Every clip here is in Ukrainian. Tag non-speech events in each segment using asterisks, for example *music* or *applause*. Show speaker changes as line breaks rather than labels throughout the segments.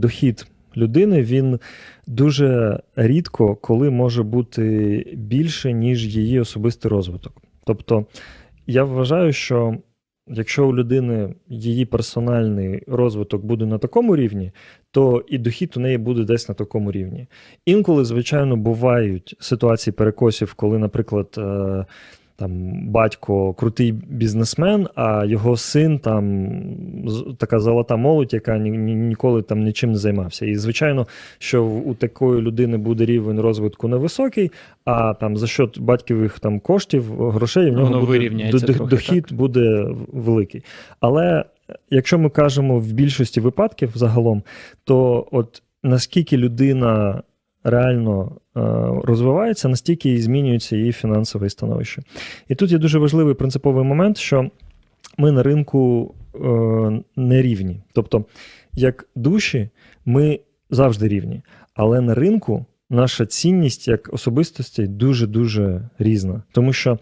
Дохід людини він дуже рідко коли може бути більше, ніж її особистий розвиток. Тобто, я вважаю, що якщо у людини її персональний розвиток буде на такому рівні, то і дохід у неї буде десь на такому рівні. Інколи, звичайно, бувають ситуації перекосів, коли, наприклад, е, там батько крутий бізнесмен, а його син там така золота молодь, яка ні, ні- ніколи там нічим не займався. І звичайно, що у такої людини буде рівень розвитку невисокий, а там за счет батьківих там коштів, грошей в нього
Воно
буде до-
трохи,
дохід буде великий. Але якщо ми кажемо в більшості випадків загалом, то от наскільки людина реально е, розвивається, настільки і змінюється її фінансове становище. І тут є дуже важливий принциповий момент, що ми на ринку е, не рівні. Тобто, як душі, ми завжди рівні, але на ринку наша цінність як особистості дуже-дуже різна. Тому що.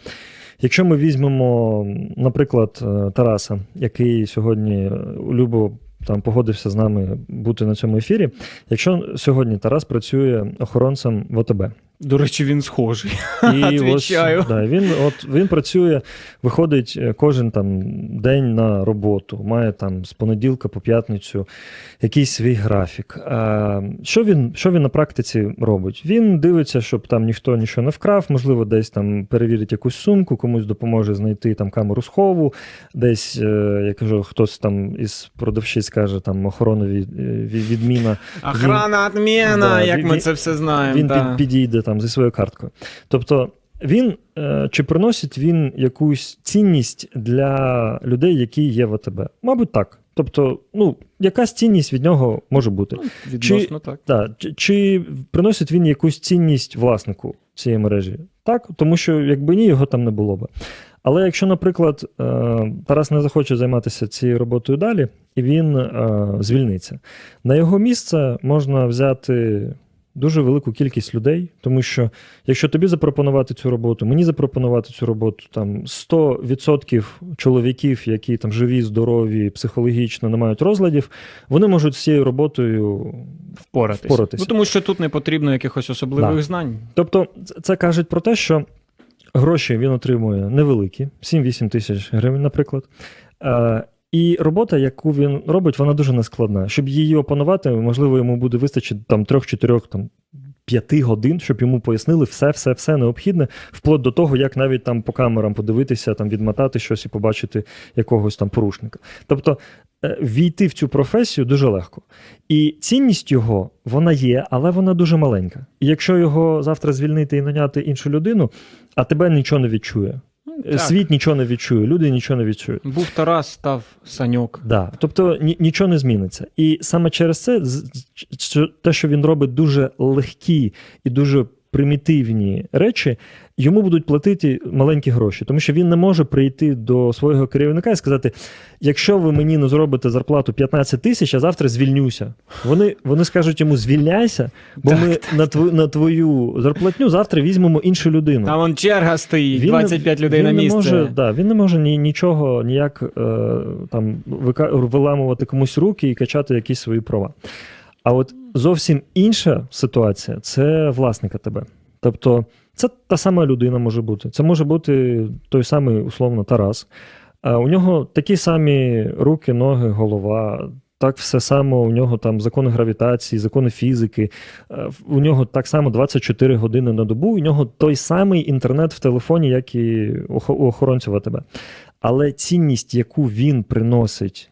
Якщо ми візьмемо, наприклад, е, Тараса, який сьогодні любо там погодився з нами бути на цьому ефірі. Якщо сьогодні Тарас працює охоронцем в ОТБ,
До речі, він схожий. *laughs*
і ось, да, він, от, він працює, виходить е, кожен там день на роботу, має там з понеділка по п'ятницю якийсь свій графік. А, що, він, що він на практиці робить? Він дивиться, щоб там ніхто нічого не вкрав, можливо, десь там перевірить якусь сумку, комусь допоможе знайти там камеру схову, десь, е, я кажу, хтось там із продавщиць каже, там охоронові е, від- відміна.
Охрана, відміна,
Да,
як
він-
ми це все знаємо.
він
да.
підійде там зі своєю карткою. Тобто, він е, чи приносить він якусь цінність для людей, які є в АТБ? Мабуть, так. Тобто, ну, якась цінність від нього може бути.
Відносно так.
Да. Чи, чи приносить він якусь цінність власнику цієї мережі? Так, тому що якби ні, його там не було би. Але якщо, наприклад, е, Тарас не захоче займатися цією роботою далі, і він е, звільниться, на його місце можна взяти дуже велику кількість людей, тому що якщо тобі запропонувати цю роботу, мені запропонувати цю роботу, там 100% чоловіків, які там живі, здорові, психологічно не мають розладів, вони можуть з цією роботою
Впоратися.
Впоратися.
Ну, тому що тут не потрібно якихось особливих
Да.
знань.
Тобто, це- кажуть про те, що гроші він отримує невеликі, 7-8 тисяч гривень, наприклад. І робота, яку він робить, вона дуже нескладна. Щоб її опанувати, можливо, йому буде вистачити там 3-4 там. П'яти годин, щоб йому пояснили все, все, все необхідне, вплоть до того, як навіть там по камерам подивитися, там відмотати щось і побачити якогось там порушника. Тобто е, війти в цю професію дуже легко. І цінність його вона є, але вона дуже маленька. І якщо його завтра звільнити і наняти іншу людину, а тебе нічого не відчує. Е,
так.
Світ нічого не відчує, люди нічого не відчують.
Був Тарас, став Саньок.
Да. Тобто ні, нічого не зміниться. І саме через це те, що він робить дуже легкі і дуже примітивні речі, йому будуть платити маленькі гроші, тому що він не може прийти до свого керівника і сказати: якщо ви мені не зробите зарплату 15 тисяч, я завтра звільнюся. Вони, вони скажуть йому: звільняйся, бо
Так,
ми на, твою, на твою зарплатню завтра візьмемо іншу людину.
Там вон черга стоїть,
Він
25 людей
він
на
не. Може, да, він не може ні, нічого ніяк е, там виламувати комусь руки і качати якісь свої права. А от зовсім інша ситуація це власника тебе. Тобто, це та сама людина може бути. Це може бути той самий, условно, Тарас. А у нього такі самі руки, ноги, голова. Так все само, у нього там закони гравітації, закони фізики. Е, У нього так само 24 години на добу. У нього той самий інтернет в телефоні, як і у хо- у охоронців АТБ. Але цінність, яку він приносить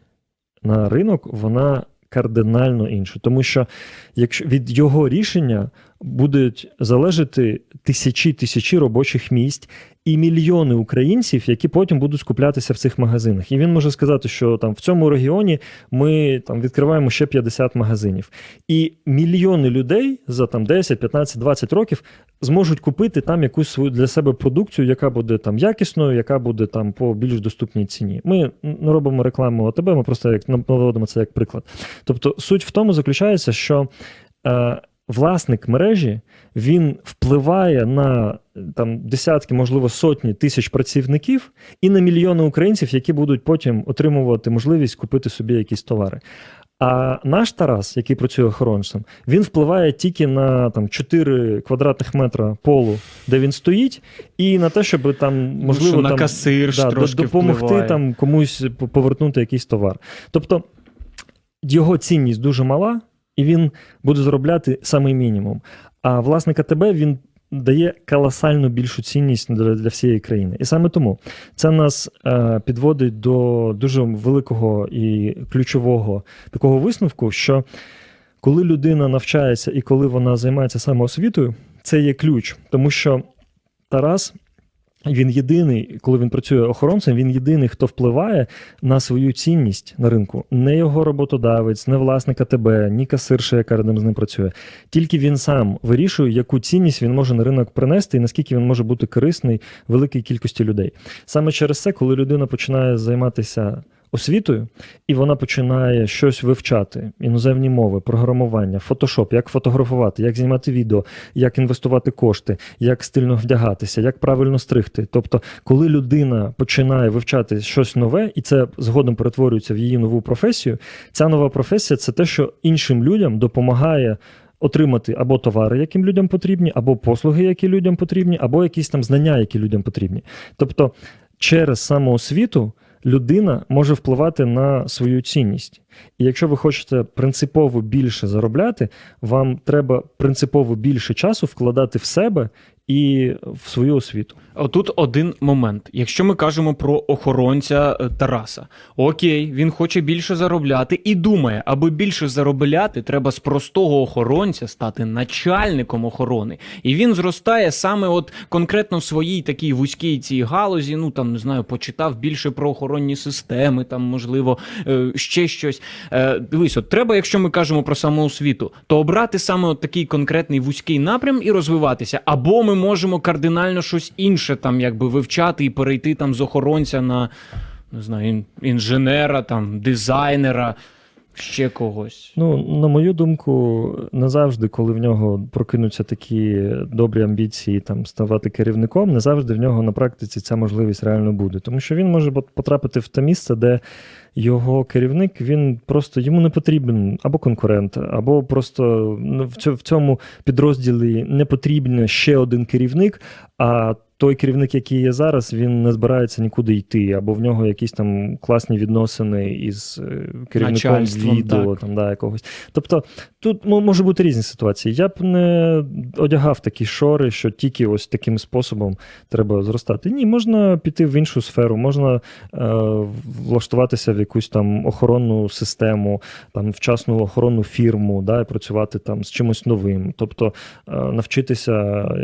на ринок, вона кардинально іншу, Тому що якщо від його рішення будуть залежати тисячі тисячі робочих місць і мільйони українців, які потім будуть скуплятися в цих магазинах. І він може сказати, що там в цьому регіоні ми там відкриваємо ще 50 магазинів. І мільйони людей за там 10, 15, 20 років зможуть купити там якусь свою для себе продукцію, яка буде там якісною, яка буде там по більш доступній ціні. Ми не робимо рекламу АТБ, ми просто як наводимо це як приклад. Тобто суть в тому заключається, що е, власник мережі він впливає на там десятки, можливо, сотні тисяч працівників і на мільйони українців, які будуть потім отримувати можливість купити собі якісь товари. А наш Тарас, який працює охоронцем, він впливає тільки на там 4 квадратних метра полу, де він стоїть, і на те, щоб там можливо
Ну, що на
там,
касир
да, допомогти
впливає.
там комусь повернути якийсь товар. Тобто його цінність дуже мала, і він буде заробляти самий мінімум. А власник АТБ він дає колосально більшу цінність для, для всієї країни. І саме тому це нас е, підводить до дуже великого і ключового такого висновку, що коли людина навчається і коли вона займається самоосвітою, це є ключ, тому що Тарас. Він єдиний, коли він працює охоронцем, він єдиний, хто впливає на свою цінність на ринку. Не його роботодавець, не власник АТБ, ні касирша, яка рядом з ним працює. Тільки він сам вирішує, яку цінність він може на ринок принести і наскільки він може бути корисний великій кількості людей. Саме через це, коли людина починає займатися освітою, і вона починає щось вивчати: іноземні мови, програмування, фотошоп, як фотографувати, як знімати відео, як інвестувати кошти, як стильно вдягатися, як правильно стригти. Тобто, коли людина починає вивчати щось нове, і це згодом перетворюється в її нову професію, ця нова професія це те, що іншим людям допомагає. Отримати або товари, яким людям потрібні, або послуги, які людям потрібні, або якісь там знання, які людям потрібні. Тобто, через самоосвіту людина може впливати на свою цінність. І якщо ви хочете принципово більше заробляти, вам треба принципово більше часу вкладати в себе і в свою освіту.
Отут один момент. Якщо ми кажемо про охоронця е, Тараса, окей, він хоче більше заробляти і думає, аби більше заробляти, треба з простого охоронця стати начальником охорони. І він зростає саме от конкретно в своїй такій вузькій цій галузі. Ну там не знаю, почитав більше про охоронні системи, там можливо е, ще щось. Е, Дивись, от треба, якщо ми кажемо про самоосвіту, то обрати саме от такий конкретний вузький напрям і розвиватися, або ми можемо кардинально щось інше там якби вивчати і перейти там з охоронця на не знаю, інженера, там дизайнера, ще когось.
Ну, на мою думку, не завжди, коли в нього прокинуться такі добрі амбіції там ставати керівником, не завжди в нього на практиці ця можливість реально буде. Тому що він може потрапити в те місце, де його керівник він просто йому не потрібен або конкурент, або просто ну, в цьому підрозділі не потрібен ще один керівник. А той керівник, який є зараз, він не збирається нікуди йти, або в нього якісь там класні відносини із е, керівником відео, там да, якогось. Тобто тут мо- може бути різні ситуації. Я б не одягав такі шори, що тільки ось таким способом треба зростати. Ні, можна піти в іншу сферу, можна е, влаштуватися в якусь там охоронну систему, там вчасну охоронну фірму, да, і працювати там з чимось новим. Тобто е, навчитися,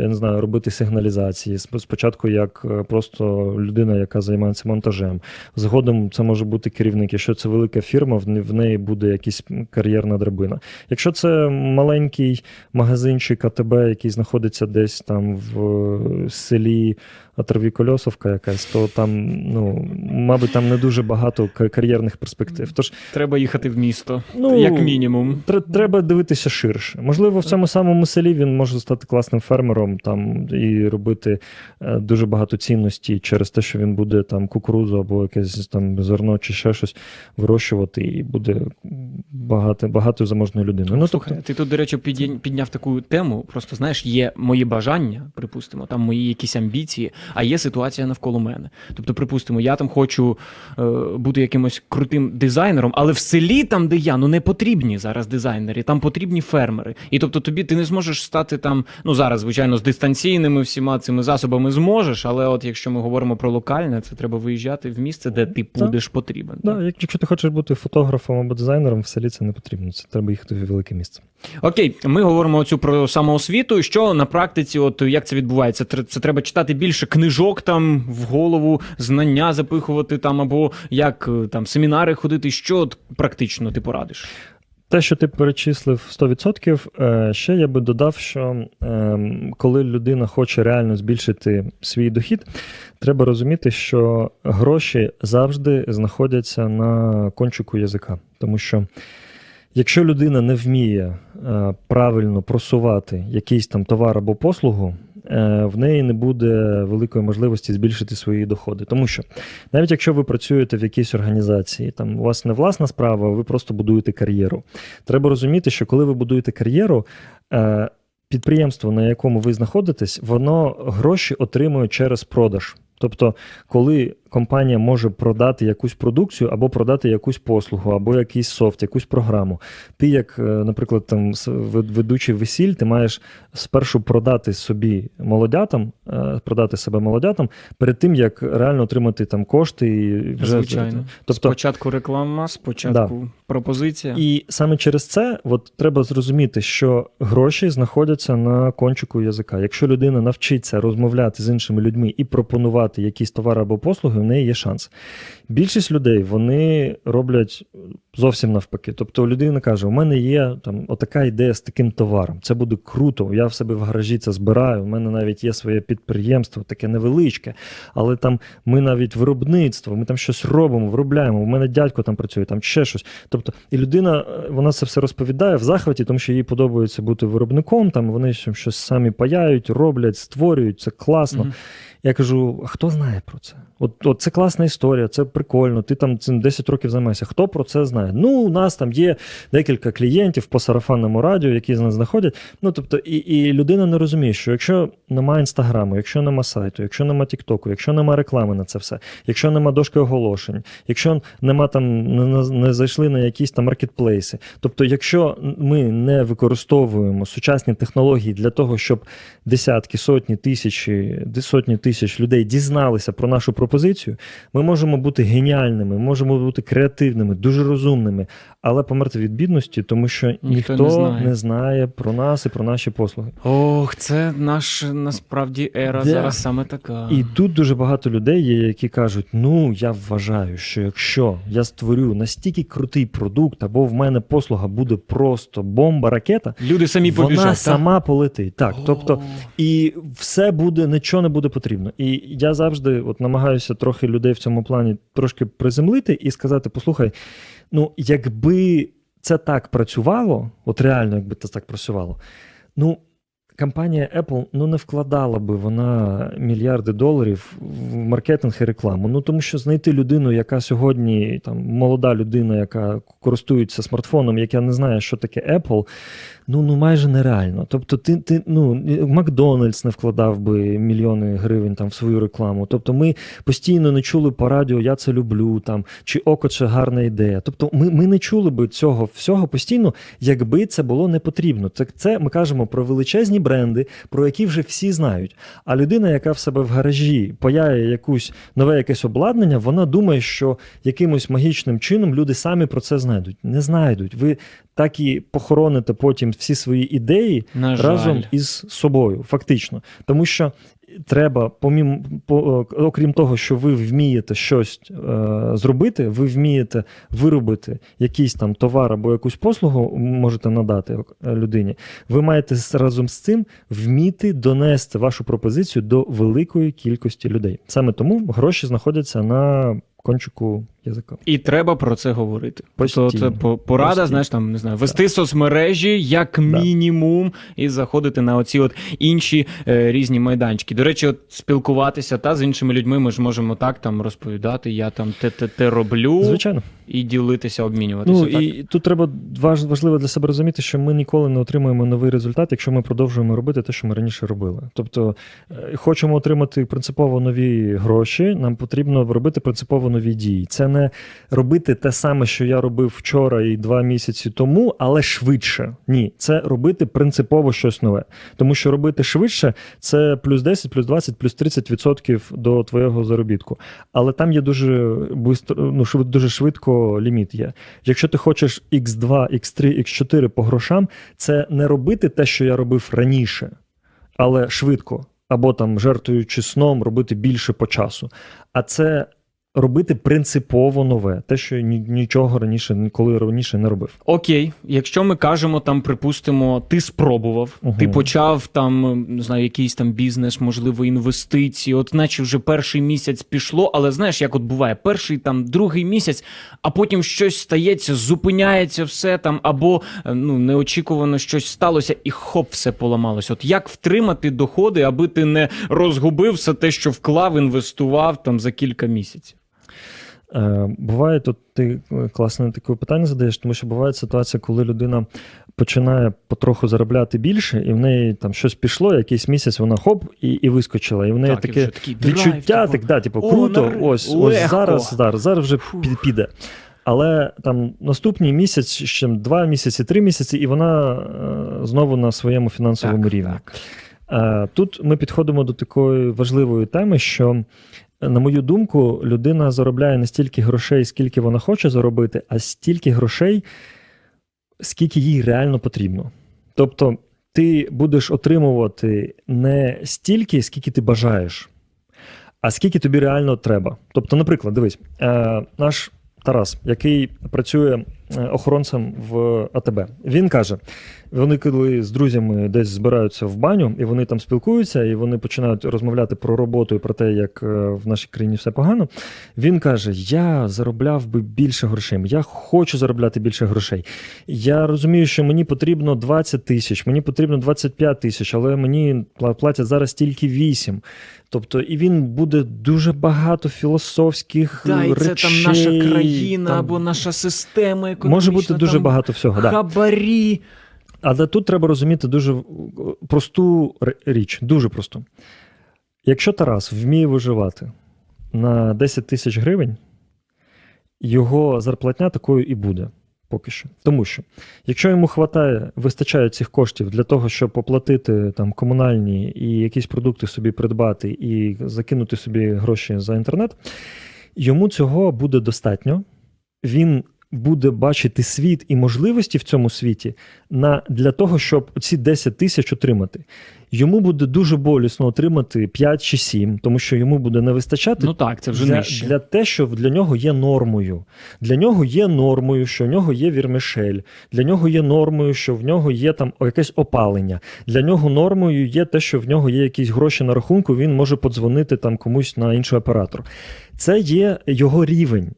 я не знаю, робити сигналізації. Сп- Спочатку як е, просто людина, яка займається монтажем. Згодом це може бути керівник. Якщо це велика фірма, в не- в неї буде якась кар'єрна драбина. Якщо це маленький магазинчик АТБ, який знаходиться десь там в е, селі Атрові Кольосовка якась, то там, ну, мабуть, там не дуже багато кар'єрних перспектив. Тож
Треба їхати в місто,
Ну,
як мінімум.
Тр- Треба дивитися ширше. Можливо, в цьому самому селі він може стати класним фермером там і робити дуже багато цінностей через те, що він буде там кукурузу або якесь там зерно чи ще щось вирощувати, і буде багато, багато заможною людиною. Ну,
Слухай,
тобто,
ти тут, до речі, підняв таку тему. Просто знаєш, є мої бажання, припустимо, там мої якісь амбіції, а є ситуація навколо мене. Тобто, припустимо, я там хочу е, бути якимось крутим дизайнером, але в селі, там, де я, ну не потрібні зараз дизайнери, там потрібні фермери. І тобто тобі ти не зможеш стати там, ну зараз, звичайно, з дистанційними всіма цими засобами зможеш, але от якщо ми говоримо про локальне, це треба виїжджати в місце, де ти
Так.
будеш потрібен.
да, як- якщо ти хочеш бути фотографом або дизайнером, в селі це не потрібно. Це треба їхати в велике місце.
Окей, ми говоримо оцю про самоосвіту. Що на практиці, от як це відбувається? Це треба читати більше книжок там в голову, знання запихувати там, або як е, там семінари ходити. Що от практично ти порадиш?
Те, що ти перечислив 100%, е, ще я би додав, що ем, коли людина хоче реально збільшити свій дохід, треба розуміти, що гроші завжди знаходяться на кончику язика. Тому що якщо людина не вміє е, правильно просувати якийсь там товар або послугу, в неї не буде великої можливості збільшити свої доходи. Тому що навіть якщо ви працюєте в якійсь організації, там у вас не власна справа, ви просто будуєте кар'єру. Треба розуміти, що коли ви будуєте кар'єру, е, підприємство, на якому ви знаходитесь, воно гроші отримує через продаж. Тобто, коли компанія може продати якусь продукцію або продати якусь послугу, або якийсь софт, якусь програму. Ти, як, е, наприклад, там ведучий весіль, ти маєш спершу продати собі молодятам, е, продати себе молодятам перед тим, як реально отримати там кошти і вже
Звичайно.
Тобто,
Спочатку реклама, спочатку пропозиція.
і саме через це от треба зрозуміти, що гроші знаходяться на кончику язика. Якщо людина навчиться розмовляти з іншими людьми і пропонувати якісь товари або послуги, в неї є шанс. Більшість людей вони роблять зовсім навпаки. Тобто людина каже: у мене є там отака ідея з таким товаром. Це буде круто. Я в себе в гаражі це збираю. У мене навіть є своє підприємство, таке невеличке, але там ми навіть виробництво, ми там щось робимо, виробляємо. У мене дядько там працює, там ще щось. Тобто, і людина е, вона це все розповідає в захваті, тому що їй подобається бути виробником. Там вони щось самі паяють, роблять, створюють. Це класно. Я кажу: а хто знає про це? От, от це класна історія, це прикольно. Ти там цим 10 років займаєшся. Хто про це знає? Ну, у нас там є декілька клієнтів по сарафанному радіо, які з нас знаходять. Ну тобто, і, і людина не розуміє, що якщо нема інстаграму, якщо нема сайту, якщо нема Тіктоку, якщо нема реклами на це все, якщо нема дошки оголошень, якщо нема там не- не зайшли на якісь там маркетплейси. Тобто, якщо ми не використовуємо сучасні технології для того, щоб десятки, сотні тисячі, сотні тисяч людей дізналися про нашу пропозицію, ми можемо бути геніальними, можемо бути креативними, дуже розумними, але померти від бідності, тому що ніхто,
не знає.
не знає про нас і про наші послуги.
Ох, це наш насправді ера
Да.
зараз саме така.
І тут дуже багато людей є, які кажуть: ну я вважаю, що якщо я створю настільки крутий продукт, або в мене послуга буде просто бомба, ракета,
Люди самі
вона
побіжать. так?
сама полетить. Так, тобто, і все буде, нічого не буде потрібно. І я завжди от намагаюся трохи людей в цьому плані трошки приземлити і сказати: послухай, ну якби це так працювало, от реально, якби це так працювало, ну. Компанія Apple ну не вкладала би вона мільярди доларів в маркетинг і рекламу. Ну тому що знайти людину, яка сьогодні там молода людина, яка користується смартфоном, яка не знає, що таке Apple, ну ну майже нереально. Тобто, ти, ти ну Макдональдс не вкладав би мільйони гривень там в свою рекламу. Тобто, ми постійно не чули по радіо Я це люблю там чи око це гарна ідея. Тобто, ми, ми не чули би цього всього постійно, якби це було не потрібно. Це, це ми кажемо про величезні бренди, про які вже всі знають. А людина, яка в себе в гаражі паяє якусь нове якесь обладнання, вона думає, що якимось магічним чином люди самі про це знайдуть. Не знайдуть. Ви так і похороните потім всі свої ідеї
На жаль.
разом із собою, фактично. Тому що треба, помім, по, окрім того, що ви вмієте щось е, зробити, ви вмієте виробити якийсь там товар або якусь послугу можете надати е, людині. Ви маєте разом з цим вміти донести вашу пропозицію до великої кількості людей. Саме тому гроші знаходяться на кончику язика.
І треба про це говорити.
Постійно.
Тобто це по- порада,
Постійно.
знаєш, там не знаю, вести соцмережі як мінімум, і заходити на оці от інші е, різні майданчики. До речі, от спілкуватися та з іншими людьми ми ж можемо так там розповідати. Я там те те те роблю
Звичайно.
і ділитися, обмінюватися.
Ну
так?
і тут треба важ- важливо для себе розуміти, що ми ніколи не отримуємо новий результат, якщо ми продовжуємо робити те, що ми раніше робили. Тобто, е, хочемо отримати принципово нові гроші, нам потрібно робити принципово нові дії. Це не робити те саме, що я робив вчора і два місяці тому, але швидше. Ні, це робити принципово щось нове. Тому що робити швидше це плюс 10, плюс 20, плюс 30% до твоєго заробітку. Але там є дуже ну, дуже швидко ліміт є. Якщо ти хочеш X2, X3, X4 по грошам, це не робити те, що я робив раніше, але швидко. Або там жертвуючи сном, робити більше по часу. А це робити принципово нове, те, що нічого раніше ніколи раніше не робив.
Окей, якщо ми кажемо там, припустимо, ти спробував,
Мгм.
ти почав там, не знаю, якийсь там бізнес, можливо, інвестиції, от наче вже перший місяць пішло, але знаєш, як от буває, перший там другий місяць, а потім щось стається, зупиняється все там, або е, ну неочікувано щось сталося, і хоп, все поламалось. От як втримати доходи, аби ти не розгубив все те, що вклав, інвестував там за кілька місяців?
Е, Буває тут ти е, класне таке питання задаєш, тому що буває ситуація, коли людина починає потроху заробляти більше, і в неї там щось пішло, якийсь місяць вона хоп і, і вискочила. І в неї
Так,
таке відчуття,
типу,
так, да, типу,
«О,
круто,
нарешті,
ось, ось
легко».
зараз, зараз, зараз вже під- піде. Але там наступний місяць, ще два місяці, три місяці, і вона е, знову на своєму фінансовому
Так,
рівні.
так.
Е, Тут ми підходимо до такої важливої теми, що, на мою думку, людина заробляє не стільки грошей, скільки вона хоче заробити, а стільки грошей, скільки їй реально потрібно. Тобто, ти будеш отримувати не стільки, скільки ти бажаєш, а скільки тобі реально треба. Тобто, наприклад, дивись, е, наш Тарас, який працює охоронцем в АТБ, він каже: вони коли з друзями десь збираються в баню, і вони там спілкуються, і вони починають розмовляти про роботу і про те, як е, в нашій країні все погано. Він каже: Я заробляв би більше грошей, я хочу заробляти більше грошей. Я розумію, що мені потрібно 20 тисяч, мені потрібно 25 тисяч, але мені платять зараз тільки 8. Тобто, і він буде дуже багато філософських
Да, і
речей.
це там наша країна
там
або наша система.
Може бути дуже
там
багато всього. Да.
Хабарі.
Але тут треба розуміти дуже просту річ, дуже просту. Якщо Тарас вміє виживати на 10 тисяч гривень, його зарплатня такою і буде поки що. Тому що, якщо йому хватає, вистачає цих коштів для того, щоб оплатити там комунальні і якісь продукти собі придбати і закинути собі гроші за інтернет, йому цього буде достатньо. Він буде бачити світ і можливості в цьому світі на, для того, щоб ці 10 тисяч отримати. Йому буде дуже болісно отримати 5 чи 7, тому що йому буде не вистачати
Ну так, це вже
для,
нижче.
для те, що для нього є нормою. Для нього є нормою, що в нього є вірмишель. Для нього є нормою, що в нього є там якесь опалення. Для нього нормою є те, що в нього є якісь гроші на рахунку, він може подзвонити там комусь на інший оператор. Це є його рівень.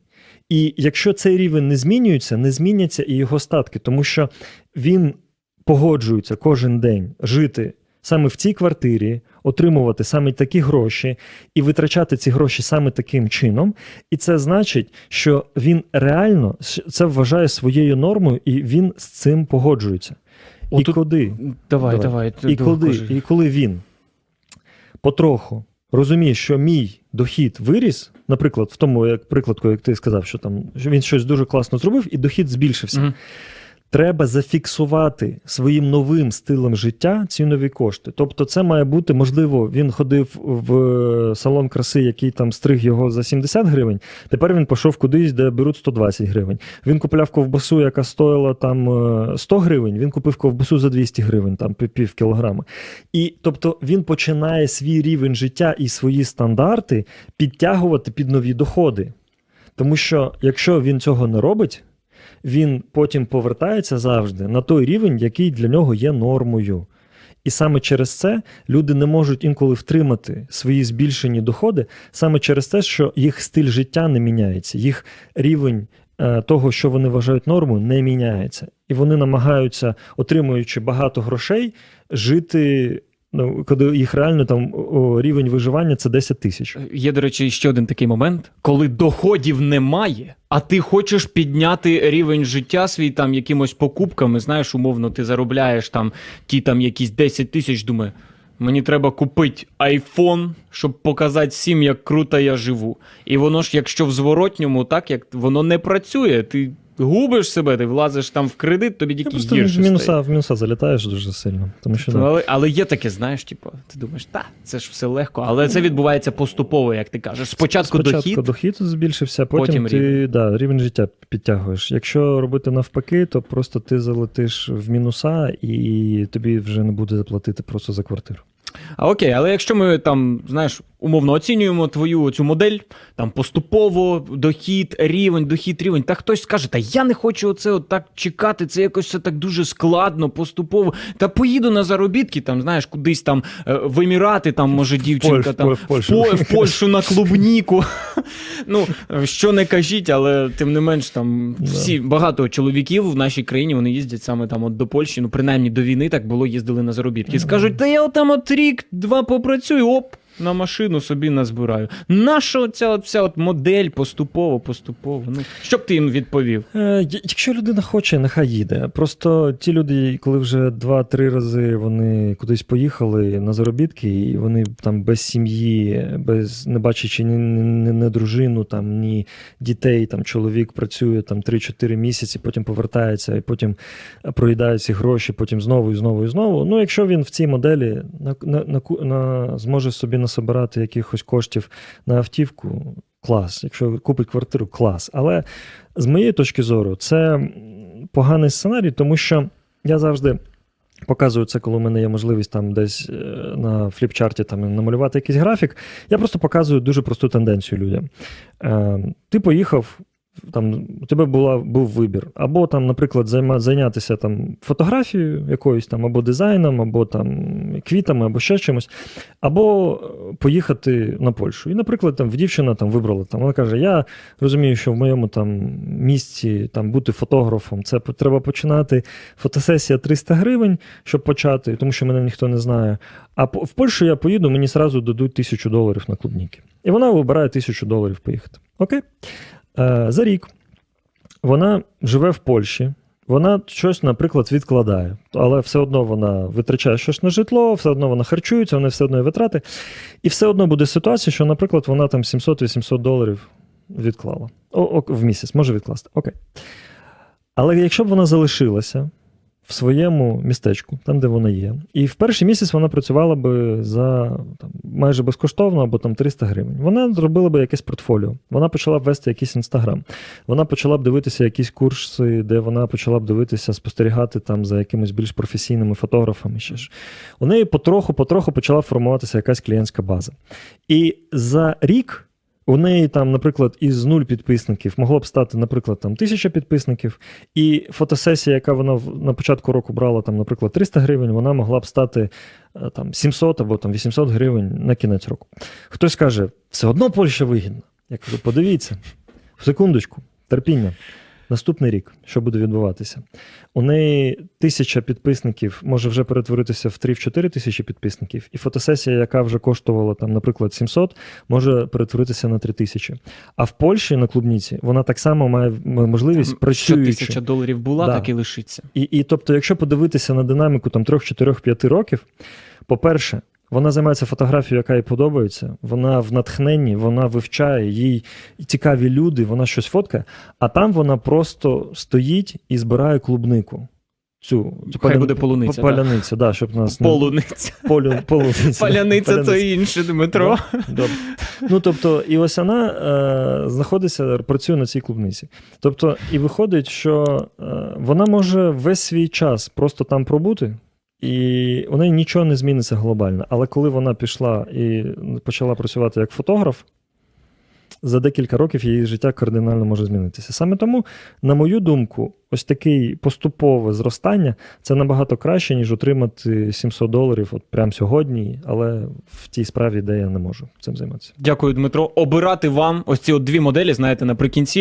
І якщо цей рівень не змінюється, не зміняться і його статки, тому що він погоджується кожен день жити саме в цій квартирі, отримувати саме такі гроші і витрачати ці гроші саме таким чином. І це значить, що він реально це вважає своєю нормою, і він з цим погоджується. І
Отут-
куди?
Давай,
Давай.
давай.
І коли, і коли він потроху розуміє, що мій дохід виріс, наприклад, в тому як прикладку, як ти сказав, що там він щось дуже класно зробив, і дохід збільшився.
Мгм.
Треба зафіксувати своїм новим стилем життя ці нові кошти. Тобто, це має бути, можливо, він ходив в е, салон краси, який там стриг його за 70 гривень. Тепер він пішов кудись, де беруть 120 гривень. Він купляв ковбасу, яка стоїла там е, 100 гривень. Він купив ковбасу за 200 гривень, там пів кілограма. І тобто він починає свій рівень життя і свої стандарти підтягувати під нові доходи. Тому що якщо він цього не робить, він потім повертається завжди на той рівень, який для нього є нормою. І саме через це люди не можуть інколи втримати свої збільшені доходи, саме через те, що їх стиль життя не міняється, їх рівень е, того, що вони вважають нормою, не міняється. І вони намагаються, отримуючи багато грошей, жити. Ну, коли їх реально там о, рівень виживання це 10 тисяч.
Є, до речі, ще один такий момент, коли доходів немає, а ти хочеш підняти рівень життя свій там якимось покупками. Знаєш, умовно, ти заробляєш там ті там якісь 10 тисяч. Думаю, мені треба купити айфон, щоб показати всім, як круто я живу. І воно ж, якщо в зворотньому, так як воно не працює, ти губиш себе, ти влазиш там в кредит, тобі тільки гірше
в мінуса,
стає.
в мінуса залітаєш дуже сильно. Тому що да.
але, але є таке, знаєш, типу, ти думаєш, та, це ж все легко, але це відбувається поступово, як ти кажеш. Спочатку,
Спочатку
дохід,
дохід збільшився, потім,
потім
ти
рівень.
Да, рівень життя підтягуєш. Якщо робити навпаки, то просто ти залетиш в мінуса і тобі вже не буде заплатити просто за квартиру.
А окей, але якщо ми там, знаєш, умовно оцінюємо твою цю модель, там поступово дохід, рівень, дохід, рівень. Та хтось скаже, та я не хочу оце от так чекати, це якось все так дуже складно, поступово. Та поїду на заробітки, там, знаєш, кудись там е, в Емірати, там, може, дівчинка
Польщ-
там
в Польщу.
В Польщу на клубніку. *laughs* Ну, що не кажіть, але тим не менш, там всі багато чоловіків в нашій країні вони їздять саме там от до Польщі. Ну, принаймні до війни так було, їздили на заробітки. Скажуть, та я там от рік, два попрацюю, оп. На машину собі назбираю. Нащо ця от вся от модель поступово, поступово? Ну, що б ти їм відповів?
Е, Якщо людина хоче, нехай їде. Просто ті люди, коли вже два-три рази вони кудись поїхали на заробітки, і вони там без сім'ї, без не бачачи ні, ні, ні дружину, там ні дітей, там чоловік працює там 3-4 місяці, потім повертається і потім проїдає ці гроші, потім знову і знову і знову. Ну, якщо він в цій моделі на, на, на, на, зможе собі насобирати якихось коштів на автівку, клас. Якщо купить квартиру, клас. Але з моєї точки зору, це поганий сценарій, тому що я завжди. Показую це, коли в мене є можливість там десь е, на фліпчарті там намалювати якийсь графік. Я просто показую дуже просту тенденцію людям. Е, ти поїхав, там у тебе була, був вибір. Або там, наприклад, займа, зайнятися там фотографією якоюсь там, або дизайном, або там квітами, або ще чимось, або е, поїхати на Польщу. І, наприклад, там дівчина там вибрала там, вона каже: Я розумію, що в моєму там місці там бути фотографом, це треба починати. Фотосесія 300 гривень, щоб почати, тому що мене ніхто не знає. А в Польщу я поїду, мені зразу дадуть тисячу доларів на клубніки. І вона вибирає тисячу доларів поїхати. Окей? Е, за рік вона живе в Польщі. Вона щось, наприклад, відкладає, але все одно вона витрачає щось на житло, все одно вона харчується, вона все одно є витрати. І все одно буде ситуація, що, наприклад, вона там 700-800 доларів відклала о, о, в місяць, може відкласти. Окей. Але якщо б вона залишилася в своєму містечку, там, де вона є, і в перший місяць вона працювала би за там, майже безкоштовно або там 300 гривень, вона зробила би якесь портфоліо, вона почала б вести якийсь інстаграм, вона почала б дивитися якісь курси, де вона почала б дивитися, спостерігати там за якимись більш професійними фотографами. Ще ж. У неї потроху-потроху почала формуватися якась клієнтська база. І за рік. У неї там, наприклад, із нуль підписників могло б стати, наприклад, там тисяча підписників, і фотосесія, яка вона на початку року брала, там, наприклад, 300 гривень, вона могла б стати е, там 700 або там 800 гривень на кінець року. Хтось каже, все одно Польща вигідна. Я кажу, подивіться, в секундочку, терпіння. Наступний рік, що буде відбуватися? У неї тисяча підписників може вже перетворитися в 3-4 тисячі підписників, і фотосесія, яка вже коштувала, там, наприклад, 700, може перетворитися на 3 тисячі. А в Польщі на клубніці вона так само має можливість
Що
працюючи.
тисяча доларів була,
Да.
так і лишиться.
І, і тобто, якщо подивитися на динаміку там 3, 4, 5 років, по-перше, вона займається фотографією, яка їй подобається. Вона в натхненні, вона вивчає, їй цікаві люди, вона щось фоткає, а там вона просто стоїть і збирає клубнику. Цю
Хай буде полуниця,
п- Паляницю, да, щоб нас не-
Полуниця.
полю, *laughs* полуниця.
Паляниця то інше, Дмитро.
Добре. Ну, тобто, і ось вона е, знаходиться, працює на цій клубниці. Тобто, і виходить, що е, вона може весь свій час просто там пробути, і у неї нічого не зміниться глобально. Але коли вона пішла і почала працювати як фотограф, за декілька років її життя кардинально може змінитися. Саме тому, на мою думку, ось таке поступове зростання це набагато краще, ніж отримати 700 доларів от прямо сьогодні, але в тій справі, де я не можу цим займатися.
Дякую, Дмитро. Обирати вам ось ці от дві моделі, знаєте, наприкінці.